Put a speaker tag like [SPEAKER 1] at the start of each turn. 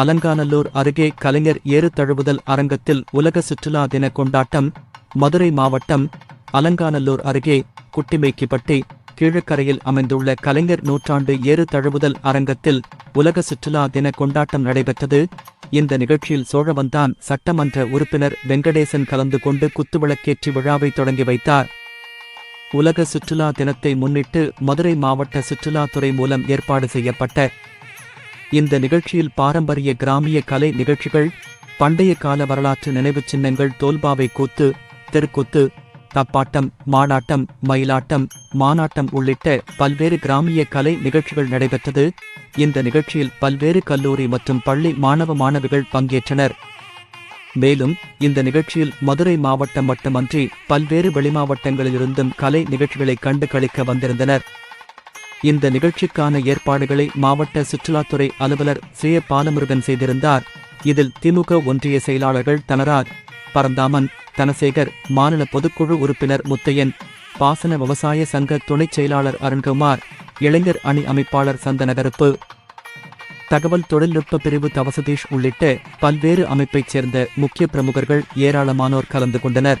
[SPEAKER 1] அலங்காநல்லூர் அருகே கலைஞர் ஏறு தழுவுதல் அரங்கத்தில் உலக சுற்றுலா தின கொண்டாட்டம் மதுரை மாவட்டம் அலங்காநல்லூர் அருகே குட்டிமேக்கிப்பட்டி கீழக்கரையில் அமைந்துள்ள கலைஞர் நூற்றாண்டு ஏறு தழுவுதல் அரங்கத்தில் உலக சுற்றுலா தின கொண்டாட்டம் நடைபெற்றது. இந்த நிகழ்ச்சியில் சோழவந்தான் சட்டமன்ற உறுப்பினர் வெங்கடேசன் கலந்து கொண்டு குத்துவிளக்கேற்றி விழாவை தொடங்கி வைத்தார். உலக சுற்றுலா தினத்தை முன்னிட்டு மதுரை மாவட்ட சுற்றுலாத்துறை மூலம் ஏற்பாடு செய்யப்பட்ட இந்த நிகழ்ச்சியில் பாரம்பரிய கிராமிய கலை நிகழ்ச்சிகள் பண்டைய கால வரலாற்று நினைவுச் சின்னங்கள் தோல்பாவை கூத்து தெருக்கூத்து தப்பாட்டம் மானாட்டம் மயிலாட்டம் மானாட்டம் உள்ளிட்ட பல்வேறு கிராமிய கலை நிகழ்ச்சிகள் நடைபெற்றது. இந்த நிகழ்ச்சியில் பல்வேறு கல்லூரி மற்றும் பள்ளி மாணவ மாணவிகள் பங்கேற்றனர். மேலும் இந்த நிகழ்ச்சியில் மதுரை மாவட்டம் மட்டுமன்றி பல்வேறு வெளிமாவட்டங்களிலிருந்தும் கலை நிகழ்ச்சிகளை கண்டு களிக்க வந்திருந்தனர். இந்த நிகழ்ச்சிக்கான ஏற்பாடுகளை மாவட்ட சுற்றுலாத்துறை அலுவலர் ஸ்ரீய பாலமுருகன் செய்திருந்தார். இதில் திமுக ஒன்றிய செயலாளர்கள் தனராஜ் பரந்தாமன் தனசேகர் மாநில பொதுக்குழு உறுப்பினர் முத்தையன் பாசன விவசாய சங்க துணைச் செயலாளர் அருண்குமார் இளைஞர் அணி அமைப்பாளர் சந்தனகருப்பு. தகவல் தொழில்நுட்ப பிரிவு தவசதீஷ் உள்ளிட்ட பல்வேறு அமைப்பைச் சேர்ந்த முக்கிய பிரமுகர்கள் ஏராளமானோர் கலந்து கொண்டனர்.